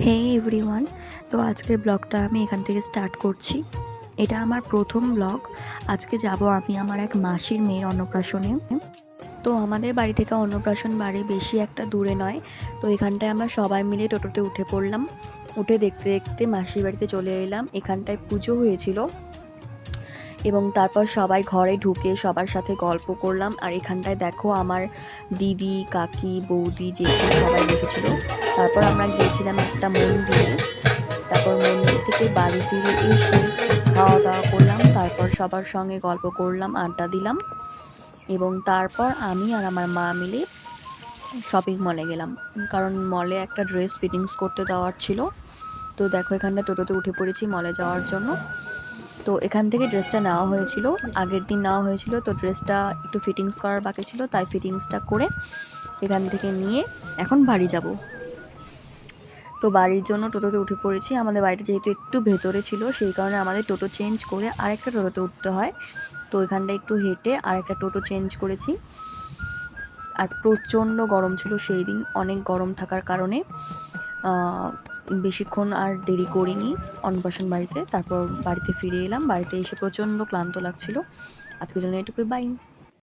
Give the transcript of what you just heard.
হে everyone তো আজকের ব্লগটা আমি এখান থেকে স্টার্ট করছি। এটা আমার প্রথম ব্লগ। আজকে যাব আমি আমার এক মাসির মেয়ের অন্নপ্রাশনে। তো আমাদের বাড়ি থেকে অন্নপ্রাশন বাড়ি বেশি একটা দূরে নয়। তো এখানটায় আমরা সবাই মিলে টোটোতে উঠে পড়লাম। উঠে দেখতে দেখতে মাসির বাড়িতে চলে এলাম। এখানটায় পুজো হয়েছিল। এবং তারপর সবাই ঘরে ঢুকে সবার সাথে গল্প করলাম। আর এখানটায় দেখো আমার দিদি, কাকি, বৌদি, জেঠু সবাই বসেছিল। তারপর আমরা গিয়েছিলাম একটা মন্দিরে। তারপর মন্দির থেকে বাড়ি ফিরে এসে খাওয়া দাওয়া করলাম, তারপর সবার সঙ্গে গল্প করলাম, আড্ডা দিলাম এবং তারপর আমি আর আমার মা মিলে শপিং মলে গেলাম। কারণ মলে একটা ড্রেস ফিটিংস করতে দেওয়ার ছিল। তো দেখো এখানটা টোটোতে উঠে পড়েছি মলে যাওয়ার জন্য। তো এখান থেকে ড্রেসটা নেওয়া হয়েছিল। আগের দিন নেওয়া হয়েছিল, তো ড্রেসটা একটু ফিটিংস করার বাকি ছিল, তাই ফিটিংসটা করে এখান থেকে নিয়ে এখন বাড়ি যাব। তো বাড়ির জন্য টোটোতে উঠে পড়েছি। আমাদের বাড়িটা যেহেতু একটু ভেতরে ছিল, সেই কারণে আমাদের টোটো চেঞ্জ করে আরেকটা টোটোতে উঠতে হয়। তো এখানটা একটু হেঁটে আরেকটা টোটো চেঞ্জ করেছি। আর প্রচণ্ড গরম ছিল সেই দিন, অনেক গরম থাকার কারণে। বেশিক্ষণ আর দেরি করিনি অন্নপ্রাশন বাড়িতে। তারপর বাড়িতে ফিরে এলাম, বাড়িতে এসে প্রচণ্ড ক্লান্ত লাগছিল। আজকের জন্য এটুকুই বাই